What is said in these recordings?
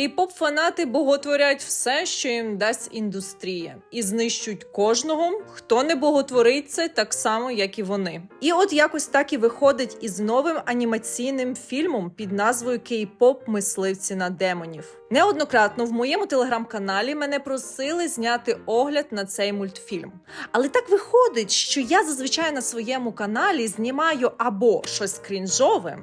Кей-поп фанати боготворять все, що їм дасть індустрія, і знищують кожного, хто не боготворить це так само, як і вони. І от якось так і виходить із новим анімаційним фільмом під назвою Кей-поп Мисливці на демонів. Неоднократно в моєму телеграм-каналі мене просили зняти огляд на цей мультфільм. Але так виходить, що я зазвичай на своєму каналі знімаю або щось крінжове,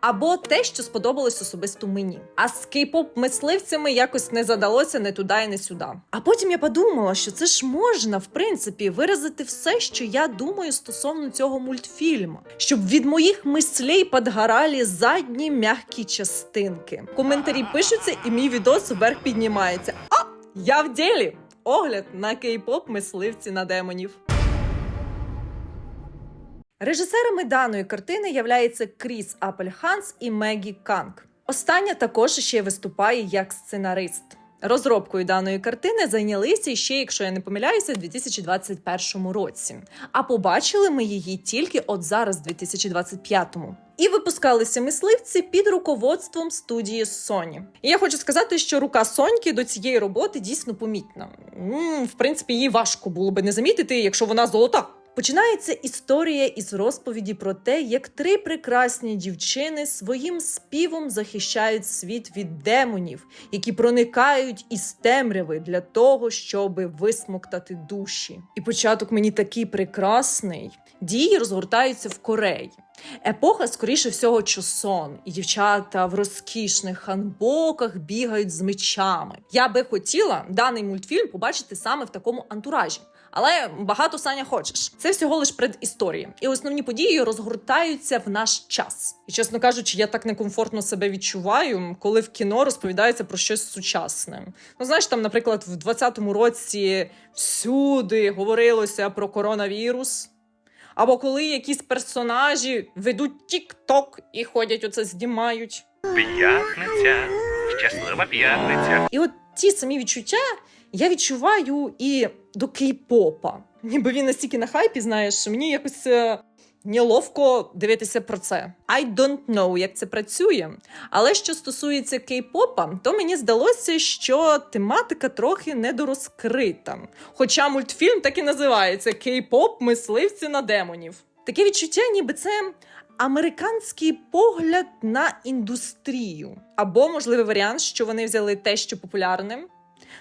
або те, що сподобалось особисто мені. А з кей-поп мисливцями якось не задалося не туди і не сюди. А потім я подумала, що це ж можна, в принципі, виразити все, що я думаю стосовно цього мультфільму, щоб від моїх мислей подгорали задні м'які частинки. Коментарі пишуться, і мій відос вверх піднімається. А я в ділі! Огляд на кей-поп мисливці на демонів. Режисерами даної картини являються Кріс Апельханс і Мегі Канг. Остання також ще виступає як сценарист. Розробкою даної картини зайнялися ще, якщо я не помиляюся, у 2021 році. А побачили ми її тільки от зараз, в 2025-му. І випускалися мисливці під руководством студії Sony. І я хочу сказати, що рука Соньки до цієї роботи дійсно помітна. М, в принципі, їй важко було би не замітити, якщо вона золота. Починається історія із розповіді про те, як три прекрасні дівчини своїм співом захищають світ від демонів, які проникають із темряви для того, щоб висмоктати душі. І початок мені такий прекрасний. Дії розгортаються в Кореї. Епоха, скоріше всього, чосон, і дівчата в розкішних ханбоках бігають з мечами. Я би хотіла даний мультфільм побачити саме в такому антуражі. Але багато Саня хочеш. Це всього лиш предісторія. І основні події розгортаються в наш час. І чесно кажучи, я так некомфортно себе відчуваю, коли в кіно розповідається про щось сучасне. Ну знаєш, там, наприклад, в 20-му році всюди говорилося про коронавірус. Або коли якісь персонажі ведуть тік-ток і ходять оце знімають. П'ятниця. Щаслива п'ятниця. І от ті самі відчуття я відчуваю і до кей-попа. Ніби він настільки на хайпі, знаєш, що мені якось е, неловко дивитися про це. I don't know, як це працює. Але що стосується кей-попа, то мені здалося, що тематика трохи недорозкрита. Хоча мультфільм так і називається Кей-поп мисливці на демонів. Таке відчуття, ніби це американський погляд на індустрію. Або можливий варіант, що вони взяли те, що популярне,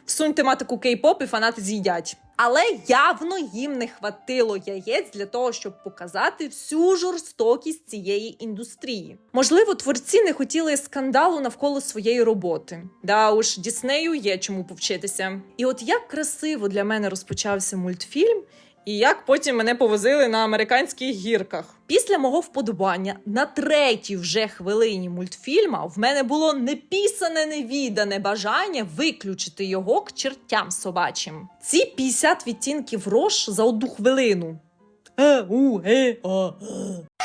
всунь тематику кей-поп і фанати з'їдять. Але явно їм не хватило яєць для того, щоб показати всю жорстокість цієї індустрії. Можливо, творці не хотіли скандалу навколо своєї роботи. Да уж Діснею є чому повчитися. І от як красиво для мене розпочався мультфільм. І як потім мене повозили на американських гірках. Після мого вподобання на третій вже хвилині мультфільма в мене було непісане невідане бажання виключити його к чертям собачим. Ці 50 відтінків рош за одну хвилину. Е, у, е, а, е.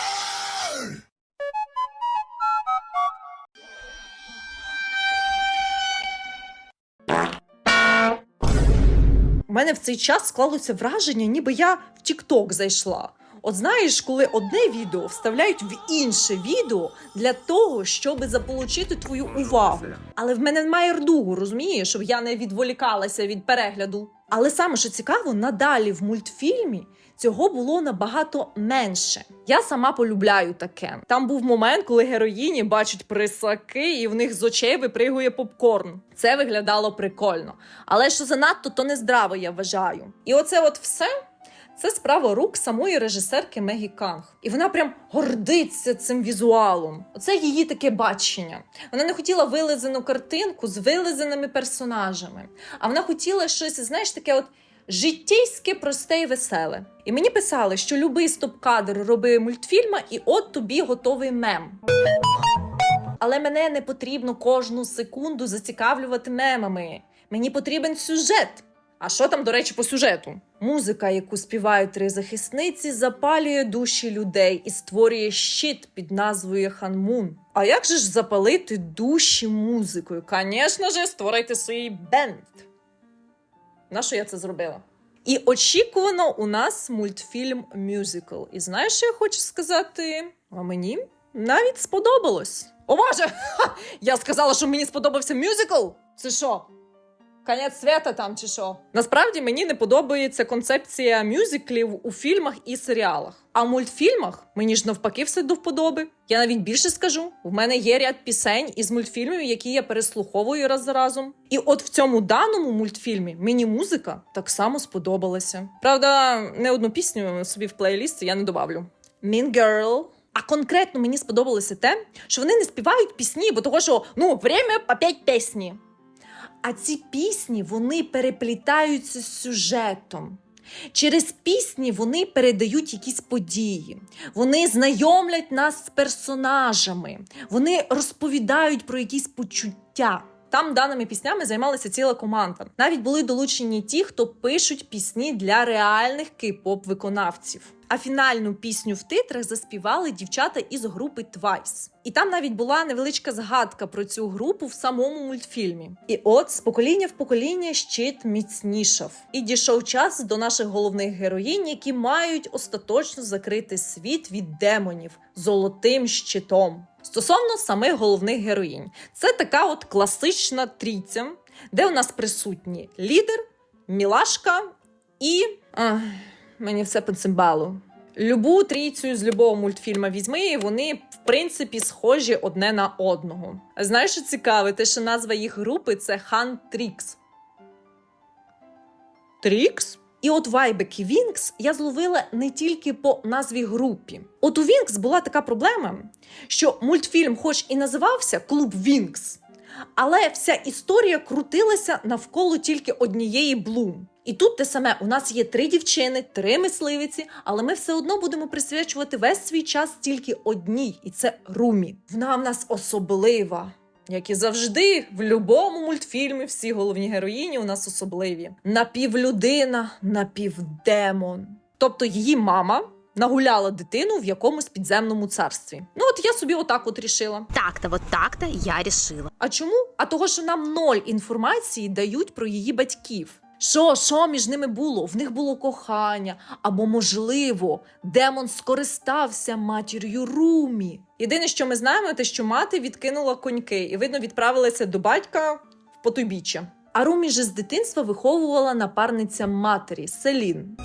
У мене в цей час склалося враження, ніби я в Тікток зайшла. От знаєш, коли одне відео вставляють в інше відео для того, щоб заполучити твою увагу. Але в мене немає рдугу, розумієш, щоб я не відволікалася від перегляду. Але саме що цікаво, надалі в мультфільмі цього було набагато менше. Я сама полюбляю таке. Там був момент, коли героїні бачать присаки, і в них з очей випригує попкорн. Це виглядало прикольно. Але що занадто, то нездраво, я вважаю. І оце от все. Це справа рук самої режисерки Мегі Канг. І вона прям гордиться цим візуалом. Оце її таке бачення. Вона не хотіла вилизану картинку з вилизаними персонажами. А вона хотіла щось, знаєш, таке от життєйське, просте і веселе. І мені писали, що любий стоп-кадр роби мультфільма, і от тобі готовий мем. Але мене не потрібно кожну секунду зацікавлювати мемами. Мені потрібен сюжет. А що там, до речі, по сюжету? Музика, яку співають три захисниці, запалює душі людей і створює щит під назвою Ханмун. А як же ж запалити душі музикою? Звісно ж, створити свій бенд. На що я це зробила? І очікувано у нас мультфільм мюзикл. І знаєш, що я хочу сказати? А мені навіть сподобалось. О Боже! Ха! Я сказала, що мені сподобався мюзикл? Це що? Конець свята там чи що? Насправді мені не подобається концепція мюзиклів у фільмах і серіалах. А в мультфільмах мені ж навпаки все до вподоби. Я навіть більше скажу: в мене є ряд пісень із мультфільмів, які я переслуховую раз за разом. І от в цьому даному мультфільмі мені музика так само сподобалася. Правда, не одну пісню собі в плейліст я не добавлю. Mean Girl. А конкретно мені сподобалося те, що вони не співають пісні, бо того, що ну время опять пісні. А ці пісні вони переплітаються з сюжетом. Через пісні вони передають якісь події, вони знайомлять нас з персонажами, вони розповідають про якісь почуття. Там даними піснями займалася ціла команда. Навіть були долучені ті, хто пишуть пісні для реальних кей-поп виконавців. А фінальну пісню в титрах заспівали дівчата із групи Twice. І там навіть була невеличка згадка про цю групу в самому мультфільмі. І от з покоління в покоління щит міцнішав. І дійшов час до наших головних героїнь, які мають остаточно закрити світ від демонів золотим щитом. Стосовно самих головних героїнь, це така от класична трійця, де у нас присутні лідер, мілашка і. Ах, мені все по цимбалу. Любу трійцю з любого мультфільму візьми, і вони, в принципі, схожі одне на одного. Знаєш, що цікаве, те, що назва їх групи це Хан Трікс. Трікс? І от вайбеки Вінкс я зловила не тільки по назві групі. От у Вінкс була така проблема, що мультфільм, хоч і називався Клуб Вінкс, але вся історія крутилася навколо тільки однієї Блум. І тут те саме: у нас є три дівчини, три мисливиці, але ми все одно будемо присвячувати весь свій час тільки одній, і це Румі. Вона в нас особлива. Як і завжди, в будь-якому мультфільмі всі головні героїні у нас особливі: напівлюдина, напівдемон. Тобто її мама нагуляла дитину в якомусь підземному царстві. Ну от я собі отак от рішила. Так-то, вот так-то я решила. А чому? А того, що нам ноль інформації дають про її батьків. Що, що між ними було? В них було кохання, або, можливо, демон скористався матір'ю Румі. Єдине, що ми знаємо, те, що мати відкинула коньки і, видно, відправилася до батька в потойбіччя. А Румі же з дитинства виховувала напарниця матері Селін.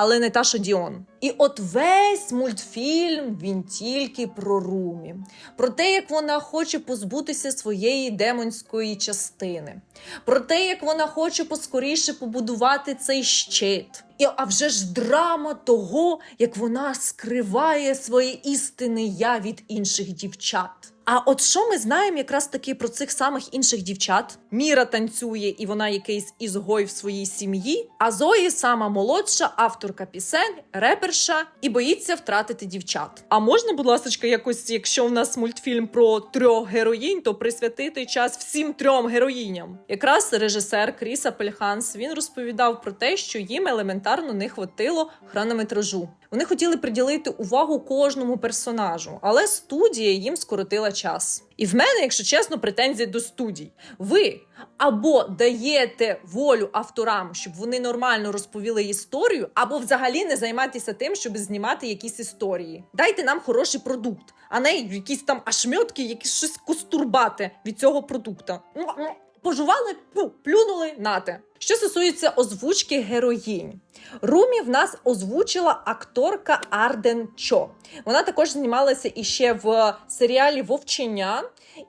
Але не та, що Діон. І от весь мультфільм він тільки про Румі, про те, як вона хоче позбутися своєї демонської частини, про те, як вона хоче поскоріше побудувати цей щит. І а вже ж драма того, як вона скриває своє істинне я від інших дівчат. А от що ми знаємо якраз таки про цих самих інших дівчат? Міра танцює, і вона якийсь ізгой в своїй сім'ї. А Зої сама молодша, авторка пісень, реперша і боїться втратити дівчат. А можна, будь ласка, якось, якщо в нас мультфільм про трьох героїнь, то присвятити час всім трьом героїням. Якраз режисер Кріс Апельханс він розповідав про те, що їм елементарно не хватило хронометражу. Вони хотіли приділити увагу кожному персонажу, але студія їм скоротила час. І в мене, якщо чесно, претензії до студій. Ви або даєте волю авторам, щоб вони нормально розповіли історію, або взагалі не займайтеся тим, щоб знімати якісь історії. Дайте нам хороший продукт, а не якісь там ашмьотки, якісь щось костурбати від цього продукта. Пожували, пу, плюнули нате. Що стосується озвучки героїнь, Румі в нас озвучила акторка Арден Чо. Вона також знімалася іще в серіалі Вовчення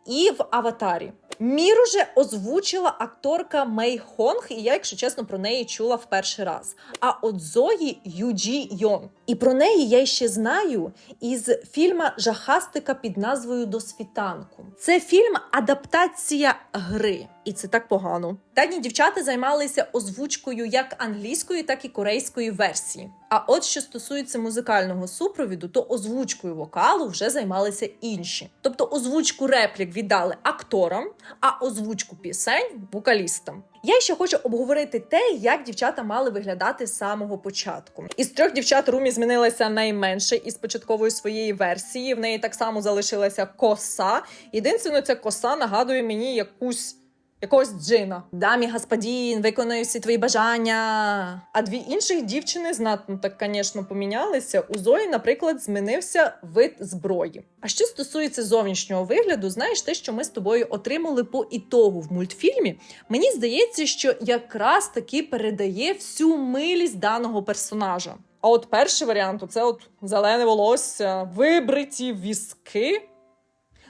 і в Аватарі. Міру же озвучила акторка Мей Хонг, і я, якщо чесно, про неї чула в перший раз. А от Зої Юджі Йон. І про неї я ще знаю із фільма Жахастика під назвою До світанку. Це фільм адаптація гри, і це так погано. Дані дівчата займалися озвучкою як англійської, так і корейської версії. А от що стосується музикального супровіду, то озвучкою вокалу вже займалися інші. Тобто озвучку реплік віддали акторам, а озвучку пісень вокалістам. Я ще хочу обговорити те, як дівчата мали виглядати з самого початку. Із трьох дівчат Румі змінилася найменше із початкової своєї версії. В неї так само залишилася коса. Єдине, ця коса нагадує мені якусь якогось джина. Дамі господин, виконую всі твої бажання. А дві інших дівчини знатно так, звісно, помінялися. У Зої, наприклад, змінився вид зброї. А що стосується зовнішнього вигляду, знаєш те, що ми з тобою отримали по ітогу в мультфільмі, мені здається, що якраз таки передає всю милість даного персонажа. А от перший варіант це от зелене волосся, вибриті візки.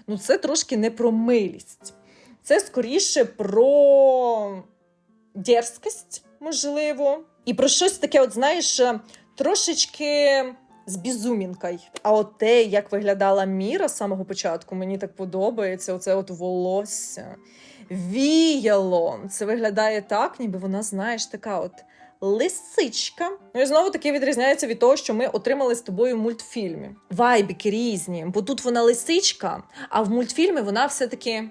Ну, це трошки не про милість. Це скоріше про дерзкость, можливо. І про щось таке, от знаєш, трошечки з бізумінкою. А от те, як виглядала Міра з самого початку, мені так подобається. Оце от волосся. Віяло. Це виглядає так, ніби вона, знаєш, така от лисичка. Ну і знову таки відрізняється від того, що ми отримали з тобою мультфільмі. Вайбіки різні, бо тут вона лисичка, а в мультфільмі вона все-таки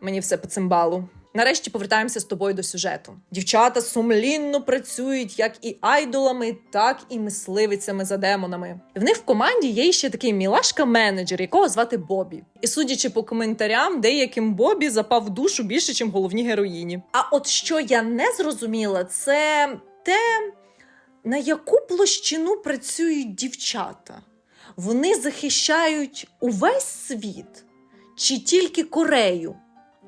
мені все по цимбалу. Нарешті повертаємося з тобою до сюжету. Дівчата сумлінно працюють як і айдолами, так і мисливицями за демонами. В них в команді є ще такий мілашка-менеджер, якого звати Бобі. І судячи по коментарям, деяким Бобі запав в душу більше, ніж головні героїні. А от що я не зрозуміла, це те, на яку площину працюють дівчата. Вони захищають увесь світ чи тільки Корею?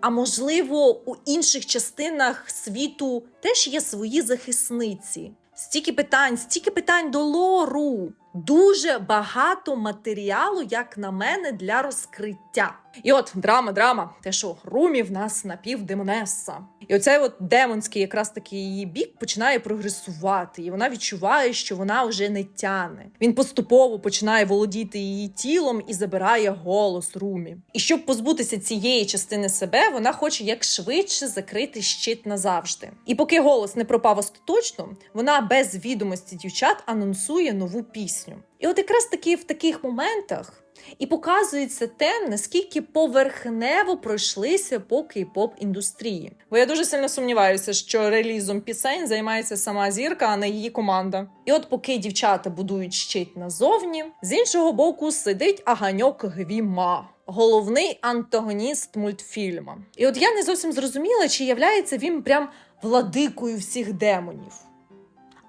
А можливо, у інших частинах світу теж є свої захисниці. Стільки питань, стільки питань до лору. Дуже багато матеріалу, як на мене, для розкриття. І от драма, драма, те, що Румі в нас напівдемонеса. І оцей от демонський, якраз таки її бік починає прогресувати, і вона відчуває, що вона вже не тяне. Він поступово починає володіти її тілом і забирає голос Румі. І щоб позбутися цієї частини себе, вона хоче якшвидше закрити щит назавжди. І поки голос не пропав остаточно, вона без відомості дівчат анонсує нову пісню. І от якраз таки в таких моментах і показується те, наскільки поверхнево пройшлися по кей-поп індустрії. Бо я дуже сильно сумніваюся, що релізом пісень займається сама зірка, а не її команда. І от поки дівчата будують щит назовні, з іншого боку сидить аганьок Гвіма. Головний антагоніст мультфільму. І от я не зовсім зрозуміла, чи являється він прям владикою всіх демонів.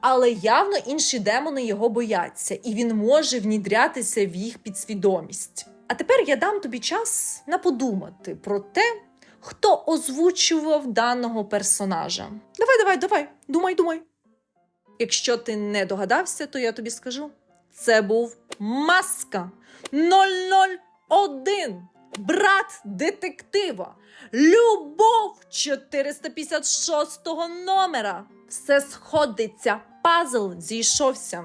Але явно інші демони його бояться, і він може внідрятися в їх підсвідомість. А тепер я дам тобі час на подумати про те, хто озвучував даного персонажа. Давай, давай, давай, думай, думай. Якщо ти не догадався, то я тобі скажу: це був маска 001, брат детектива, любов 456 номера. Все сходиться, пазл зійшовся.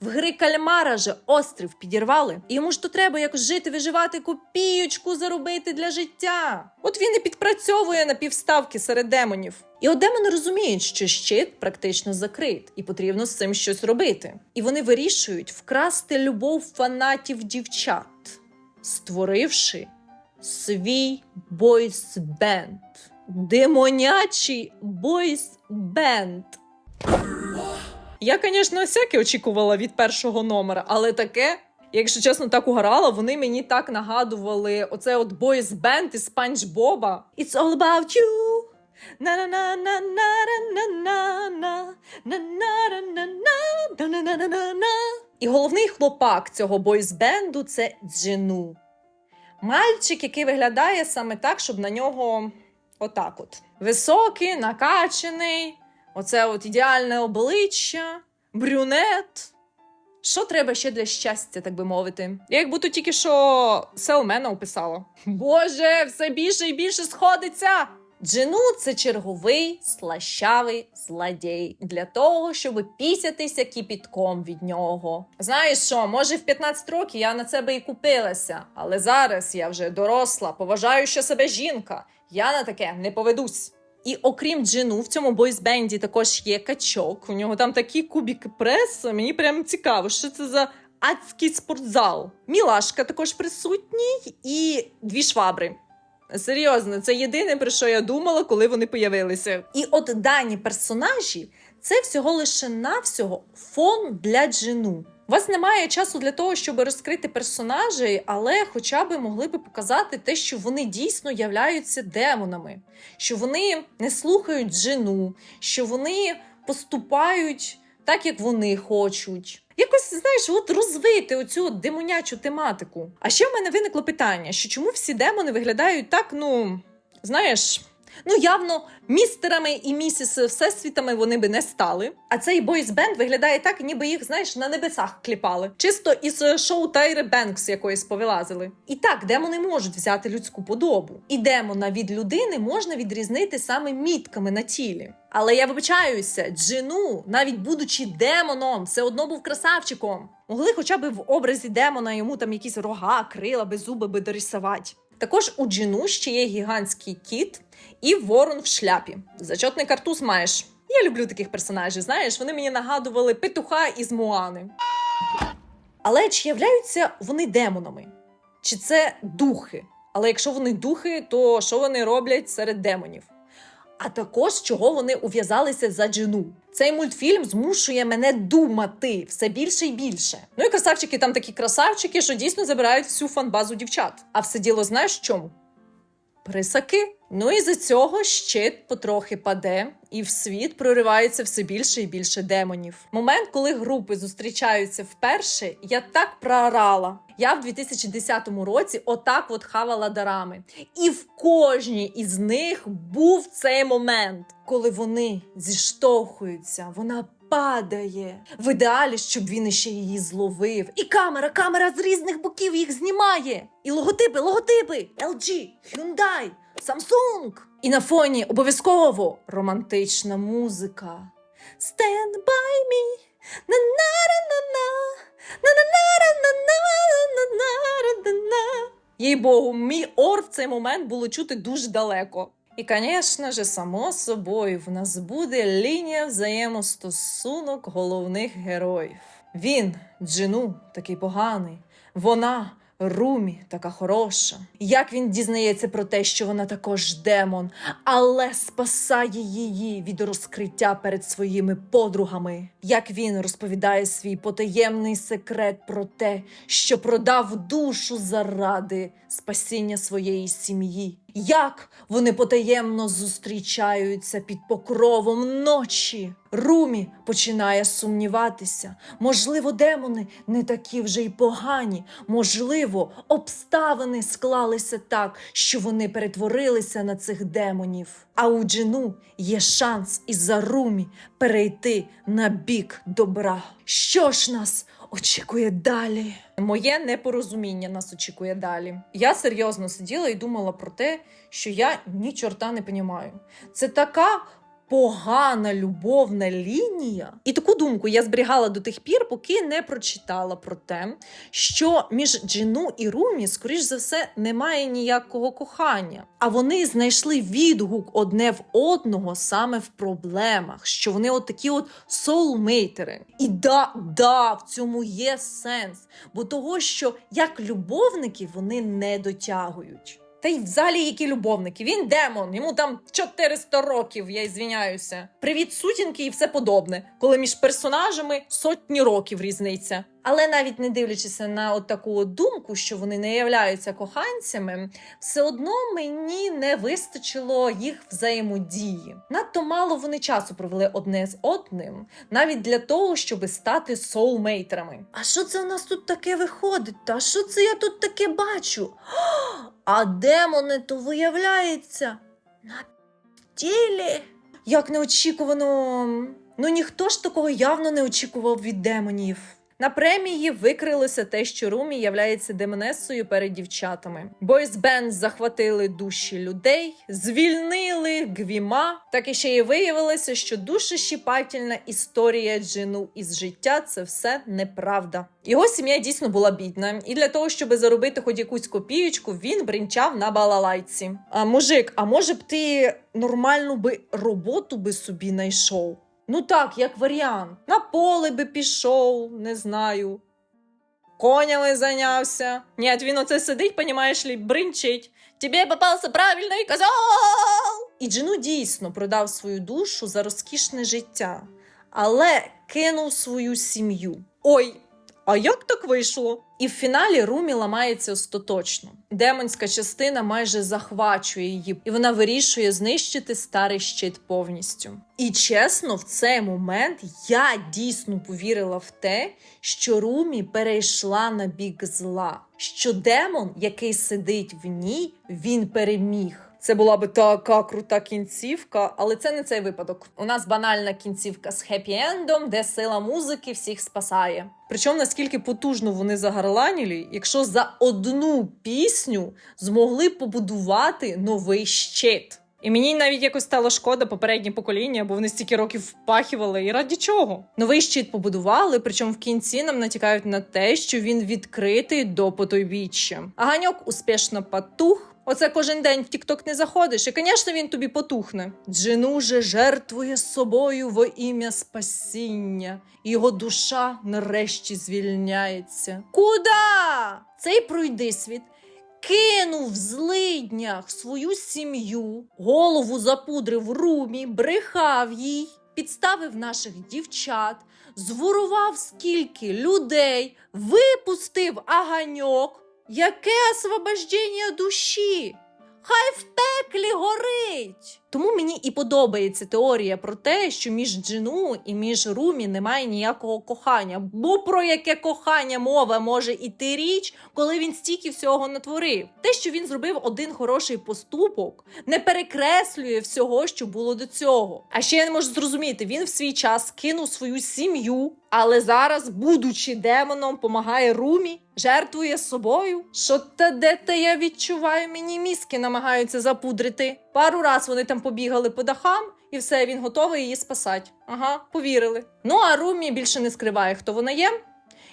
В гри кальмара же острів підірвали. Йому ж то треба якось жити, виживати, копіючку заробити для життя. От він і підпрацьовує на півставки серед демонів. І от демони розуміють, що щит практично закрит, і потрібно з цим щось робити. І вони вирішують вкрасти любов фанатів дівчат, створивши свій бойс-бенд. Демонячий бойс-бенд. Я, звісно, всяке очікувала від першого номера, але таке, якщо чесно, так угорала, вони мені так нагадували оце от бойс-бенд із Спанч Боба. It's all about you. І головний хлопак цього бойс-бенду – це Джину. Мальчик, який виглядає саме так, щоб на нього отак от. Високий, накачаний, оце от ідеальне обличчя, брюнет. Що треба ще для щастя, так би мовити? Я як будто тільки що Селмена описала. Боже, все більше і більше сходиться. Джину це черговий слащавий злодій для того, щоб пісятися кипітком від нього. Знаєш що, може, в 15 років я на це би і купилася, але зараз я вже доросла, поважаю, що себе жінка. Я на таке не поведусь. І окрім джину, в цьому бойсбенді також є качок. У нього там такі кубики преса. Мені прям цікаво, що це за адський спортзал. Мілашка також присутній і дві швабри. Серйозно, це єдине, про що я думала, коли вони появилися. І от дані персонажі це всього лише навсього фон для джину. У вас немає часу для того, щоб розкрити персонажей, але хоча б могли би показати те, що вони дійсно являються демонами, що вони не слухають джину, що вони поступають так, як вони хочуть. Якось знаєш, от розвити оцю демонячу тематику. А ще в мене виникло питання: що чому всі демони виглядають так, ну знаєш. Ну, явно, містерами і місіс всесвітами вони би не стали. А цей бойсбенд виглядає так, ніби їх, знаєш, на небесах кліпали. Чисто із е, шоу Тайри Бенкс якоїсь повилазили. І так, демони можуть взяти людську подобу. І демона від людини можна відрізнити саме мітками на тілі. Але я вибачаюся, Джину, навіть будучи демоном, все одно був красавчиком. Могли хоча б в образі демона йому там якісь рога, крила, зуби би дорисувати. Також у Джину ще є гігантський кіт і ворон в шляпі. Зачотний картуз маєш. Я люблю таких персонажів, знаєш, вони мені нагадували петуха із Муани. Але чи являються вони демонами? Чи це духи? Але якщо вони духи, то що вони роблять серед демонів? А також чого вони ув'язалися за джину. Цей мультфільм змушує мене думати все більше і більше. Ну і красавчики там такі красавчики, що дійсно забирають всю фанбазу дівчат. А все діло знаєш чому? Присаки. Ну і за цього щит потрохи паде, і в світ проривається все більше і більше демонів. Момент, коли групи зустрічаються вперше, я так проорала. Я в 2010 році отак от хавала дарами. І в кожній із них був цей момент, коли вони зіштовхуються, вона падає. В ідеалі, щоб він іще її зловив. І камера, камера з різних боків їх знімає. І логотипи, логотипи LG, Hyundai, Samsung. І на фоні обов'язково романтична музика. Stand by me. на на на на Їй богу, мій ор в цей момент було чути дуже далеко. І, звісно ж, само собою, в нас буде лінія взаємостосунок головних героїв. Він, Джину, такий поганий, вона. Румі така хороша. Як він дізнається про те, що вона також демон, але спасає її від розкриття перед своїми подругами. Як він розповідає свій потаємний секрет про те, що продав душу заради спасіння своєї сім'ї. Як вони потаємно зустрічаються під покровом ночі. Румі починає сумніватися. Можливо, демони не такі вже й погані. Можливо, обставини склалися так, що вони перетворилися на цих демонів. А у Джину є шанс із-за Румі перейти на бік добра. Що ж нас очікує далі? Моє непорозуміння нас очікує далі. Я серйозно сиділа і думала про те, що я ні чорта не понімаю. Це така погана любовна лінія. І таку думку я зберігала до тих пір, поки не прочитала про те, що між Джину і Румі, скоріш за все, немає ніякого кохання. А вони знайшли відгук одне в одного саме в проблемах, що вони от такі от соулмейтери. І да, да, в цьому є сенс, бо того, що як любовники вони не дотягують. Та й взагалі які любовники. Він демон, йому там 400 років, я ізвиняюся. Привіт, сутінки і все подобне, коли між персонажами сотні років різниця. Але навіть не дивлячись на от таку думку, що вони не являються коханцями, все одно мені не вистачило їх взаємодії. Надто мало вони часу провели одне з одним, навіть для того, щоб стати соулмейтерами. А що це у нас тут таке виходить? Та що це я тут таке бачу? А демони то виявляється на тілі. Як неочікувано. Ну ніхто ж такого явно не очікував від демонів. На премії викрилося те, що Румі являється демонесою перед дівчатами. Бойсбенд захватили душі людей, звільнили гвіма. Так і ще й виявилося, що душещіпательна історія Джину із життя це все неправда. Його сім'я дійсно була бідна, і для того, щоб заробити хоч якусь копієчку, він бринчав на балалайці. А мужик, а може б ти нормальну би роботу би собі знайшов? Ну так, як варіант. На поле би пішов, не знаю. Конями зайнявся. Ні, він оце сидить, понімаєш лі, бринчить. Тебе попався правильний козел! І Джину дійсно продав свою душу за розкішне життя, але кинув свою сім'ю. Ой, А як так вийшло? І в фіналі Румі ламається остаточно. Демонська частина майже захвачує її, і вона вирішує знищити старий щит повністю. І чесно, в цей момент я дійсно повірила в те, що Румі перейшла на бік зла, що демон, який сидить в ній, він переміг. Це була би така крута кінцівка, але це не цей випадок. У нас банальна кінцівка з хеппі-ендом, де сила музики всіх спасає. Причому наскільки потужно вони загарланіли, якщо за одну пісню змогли побудувати новий щит. І мені навіть якось стало шкода попереднє покоління, бо вони стільки років впахівали. І раді чого? Новий щит побудували, причому в кінці нам натякають на те, що він відкритий до потойбіччя. А ганьок успішно потух. Оце кожен день в Тікток не заходиш, і, звісно, він тобі потухне. Джину же жертвує собою во ім'я спасіння, і його душа нарешті звільняється. Куда? Цей пройди світ кинув в злиднях свою сім'ю, голову запудрив румі, брехав їй, підставив наших дівчат, зворував скільки людей, випустив аганьок. Яке освобождення душі? Хай в пеклі горить. Тому мені і подобається теорія про те, що між Джину і між Румі немає ніякого кохання. Бо про яке кохання мова може іти річ, коли він стільки всього натворив? Те, що він зробив один хороший поступок, не перекреслює всього, що було до цього. А ще я не можу зрозуміти, він в свій час кинув свою сім'ю, але зараз, будучи демоном, помагає Румі, жертвує собою. Що та де те я відчуваю, мені мізки намагаються запудрити. Пару раз вони там побігали по дахам, і все, він готовий її спасати. Ага, повірили. Ну а Румі більше не скриває, хто вона є.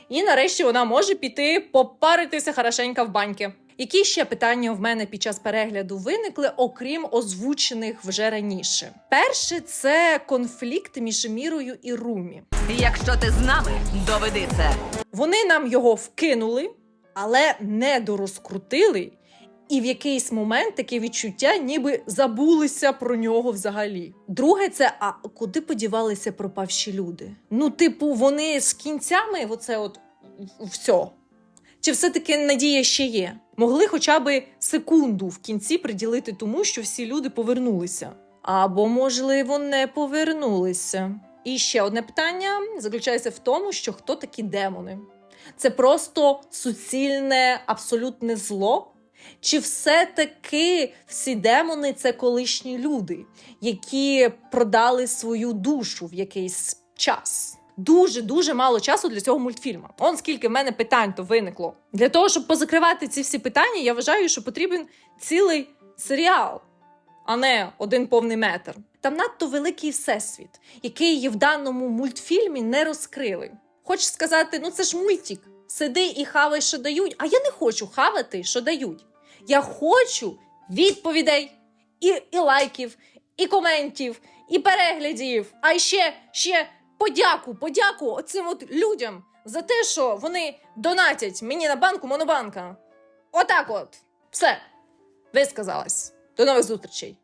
І нарешті вона може піти попаритися хорошенько в баньки. Які ще питання в мене під час перегляду виникли, окрім озвучених вже раніше? Перше це конфлікт між Мірою і Румі. Якщо ти з нами, доведи це. Вони нам його вкинули, але не дорозкрутили. І в якийсь момент таке відчуття, ніби забулися про нього взагалі. Друге, це а куди подівалися пропавші люди? Ну, типу, вони з кінцями, оце от все. Чи все-таки надія ще є? Могли хоча б секунду в кінці приділити тому, що всі люди повернулися. Або, можливо, не повернулися. І ще одне питання заключається в тому, що хто такі демони? Це просто суцільне, абсолютне зло? Чи все-таки всі демони це колишні люди, які продали свою душу в якийсь час? Дуже дуже мало часу для цього мультфільму. Он скільки в мене питань то виникло. Для того, щоб позакривати ці всі питання, я вважаю, що потрібен цілий серіал, а не один повний метр. Там надто великий всесвіт, який є в даному мультфільмі не розкрили. Хочеш сказати, ну це ж мультик. Сиди і хавай, що дають. А я не хочу хавати, що дають. Я хочу відповідей, і, і лайків, і коментів, і переглядів. А ще, ще подяку, подяку оцим от людям за те, що вони донатять мені на банку Монобанка. Отак от. Все. Висказалась. До нових зустрічей.